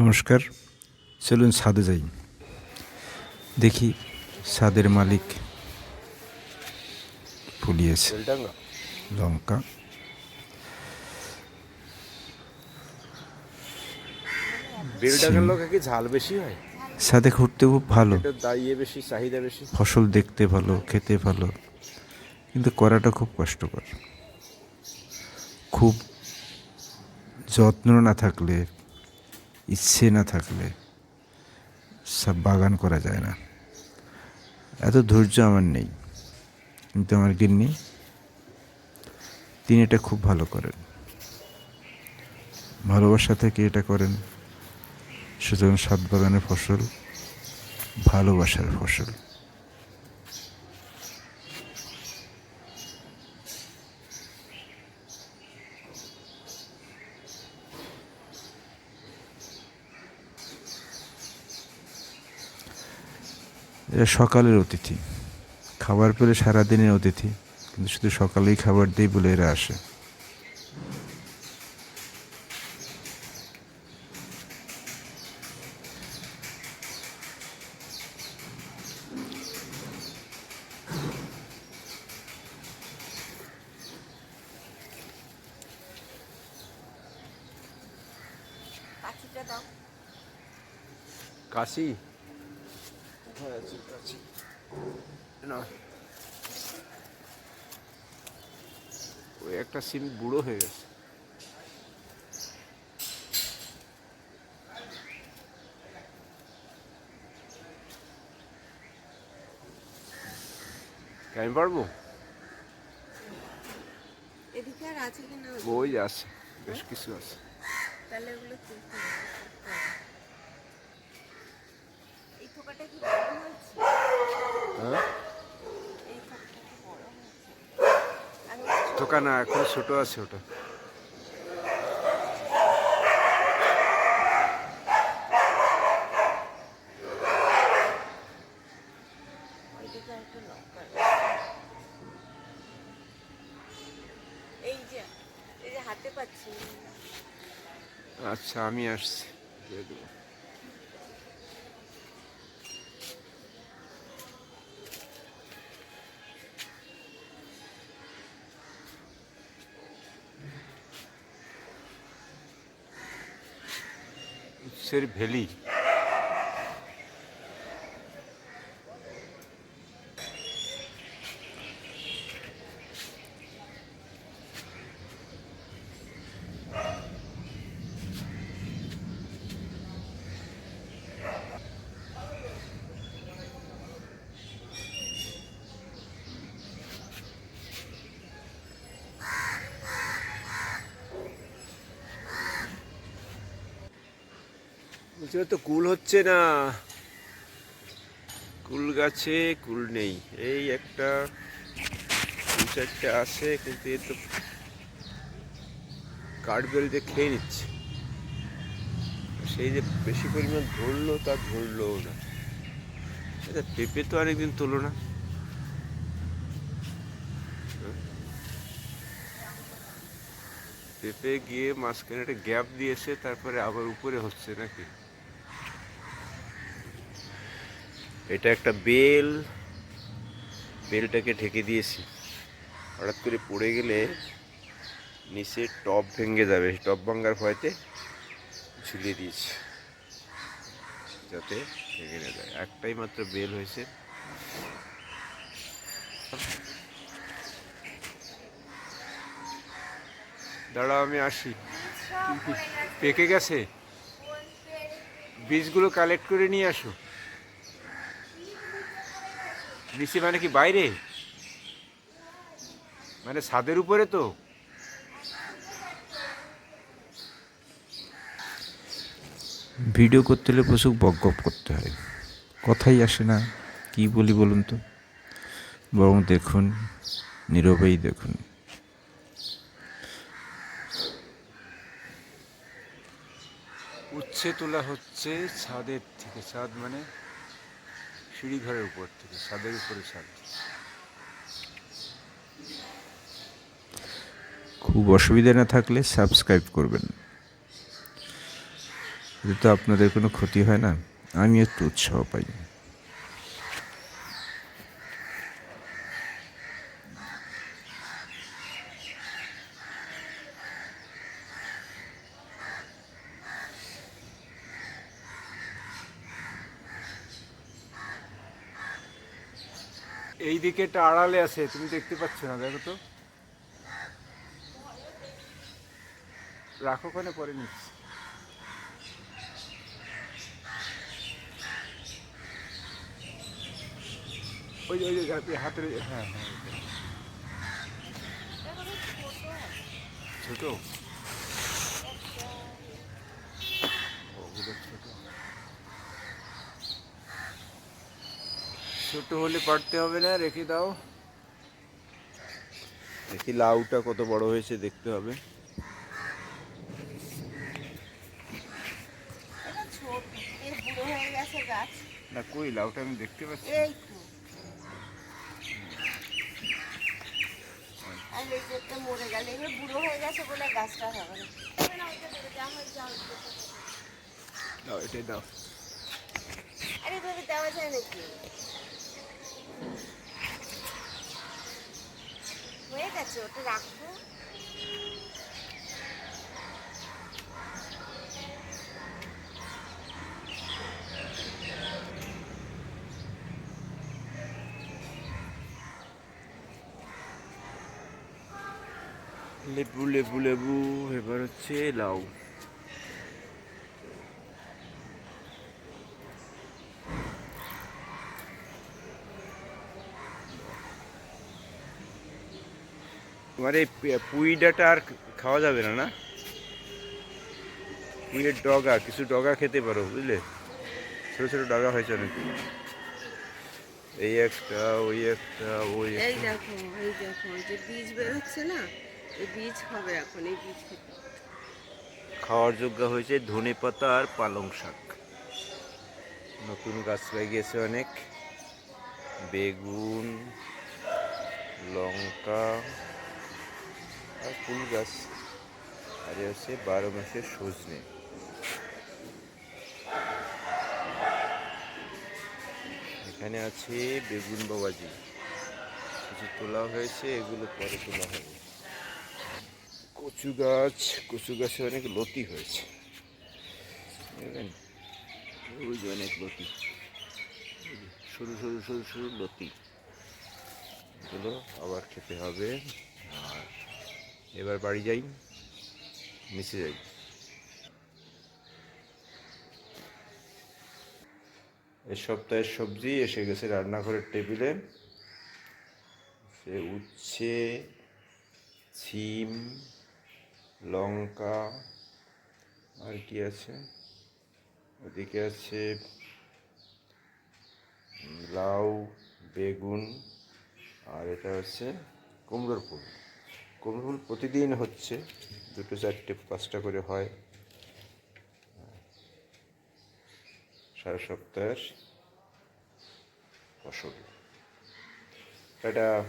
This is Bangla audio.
নমস্কার চলুন ছাদে যাই। দেখি ছাদের মালিক ফুলিয়েছে। লঙ্কা। বেলডাঙ্গার লোকে কি ঝাল বেশি হয়? ছাদে ঘুরতে খুব ভালো। এটা দাইয়ে বেশি চাহিদা বেশি? ফসল দেখতে ভালো খেতে ভালো। কিন্তু করাটা খুব কষ্টকর। খুব যত্ন না থাকলে ইচ্ছে না থাকলে সব বাগান করা যায় না। এত ধৈর্য আমার নেই। কিন্তু আমার গিন্নি, তিনি এটা খুব ভালো করেন। ভালোবাসা থেকে এটা করেন, সুতরাং সাত বাগানের ফসল ভালোবাসার ফসল। এরা সকালের অতিথি। খাবার পেলে সারাদিনের অতিথি কিন্তু শুধু সকালেই খাবার দেই বলে এরা আসে। কাশি? কোথায় আছে কাশি না ওই একটা সিম বুড়ো হয়ে গেছে। কি আমি পারব? এদিকে আর আছে কি না ওই আছে বেশ কিছু আছে। তাহলে ওগুলো তুলতে হবে। এই থোকাটা কি বড় হয়েছে হ্যাঁ এই থোকাটা কি বড় হয়েছে আমি বলছি, দোকান এখন ছোট আছে ওটা। ওইদিকে একটা লঙ্কা এই যে এই যে হাতে পাচ্ছি। আচ্ছা আমি আসছি। দিয়ে দেবো। উচ্ছের ভেলি বুঝতে তো কুল হচ্ছে না। কুল গাছে কুল নেই। এই একটা, দু চারটে আছে, কিন্তু এ তো কাঠবেল যে খেয়ে নিচ্ছে। সেই যে বেশি পরিমাণ ধরলো, তা ধরলো না। আচ্ছা পেঁপে তো অনেকদিন তোলো না পেঁপে গিয়ে মাঝখানে একটা গ্যাপ দিয়েছে, তারপরে আবার উপরে হচ্ছে নাকি? এটা একটা বেল। বেলটাকে ঢেকে দিয়েছি। হঠাৎ করে পড়ে গেলে নিচে টপ ভেঙে যাবে। টপ ভাঙ্গার ভয়তে ঝুলিয়ে দিয়েছি, যাতে ভেঙে না যায়। একটাই মাত্র বেল হয়েছে। দাঁড়াও, আমি আসি। পেকে গেছে? বীজগুলো কালেক্ট করে নিয়ে আসো। নিচে মানে কি বাইরে? মানে ছাদের উপরে তো। ভিডিও করতে হলে প্রচুর বকগপ করতে হয়। কথাই আসে না কি বলি বলুন তো? বরং দেখুন নীরবেই দেখুন। উচ্ছে তোলা হচ্ছে ছাদের থেকে ছাদ মানে সিঁড়ি ঘরের উপর থেকে, ছাদের উপরে ছাদ। খুব অসুবিধা না থাকলে সাবস্ক্রাইব করবেন। এতে তো আপনাদের কোনো ক্ষতি হয় না। আমি একটু উৎসাহ পাই। এই দিকে একটা আড়ালে আছে, তুমি দেখতে পাচ্ছ না, দেখো তো। রাখো ওখানে, পরে নিচ্ছি। ওই ওই হাতের হ্যাঁ হ্যাঁ। ছোট ওগুলো ছোট ছোট হলে পারতে হবে না রেখে দাও। দেখি লাউটা কত বড় হয়েছে দেখতে হবে। এটা ছোট এর বুড়ো গেছে গাছ। না কই লাউটা আমি দেখতে পাচ্ছি মরে গেল এবার বুড়ো হয়ে গেছে বলে গাছটা হবে না। দাও এটাই দাও। আরে এভাবে দেওয়া যায় নাকি হয়ে গেছে ওটা রাখব লেবু লেবু লেবু, এবার হচ্ছে লাউ। তোমার এই পে- পুঁই ডাঁটা আর খাওয়া যাবে না না? পুঁইয়ের ডগা কিছু ডগা খেতে পারো বুঝলে? ছোট ছোট ডগা হয়েছে অনেক। এই একটা ওই একটা ওই এই দেখো এই দেখো যে বীজ বেরোচ্ছে না এই বীজ হবে এখন এই বীজ খাওয়ার যোগ্য হয়েছে ধনে পাতা আর পালং শাক। নতুন গাছ লাগিয়েছে অনেক। বেগুন লঙ্কা আর ফুল গাছ। আর হচ্ছে বারো মাসের সজনে। এখানে আছে বেগুন বাবাজি। কিছু তোলা হয়েছে, এগুলো পরে তোলা হবে। কচু গাছ, কচু গাছে অনেক লতি হয়েছে। ওই অনেক লতি। সরু সরু সরু সরু লতি। এগুলো আবার খেতে হবে। আর এবার বাড়ি যাই, নিচে যাই। এই সপ্তাহের সবজি এসে গেছে রান্নাঘরের টেবিলে। সে উচ্ছে সিম লঙ্কা, আর কি আছে? ওদিকে আছে লাউ, বেগুন, আর এটা হচ্ছে কুমড়োর ফুল। কুমড়োর ফুল প্রতিদিন হচ্ছে দুটো চারটে পাঁচটা করে হয়। সারা সপ্তাহের ফসল। এটা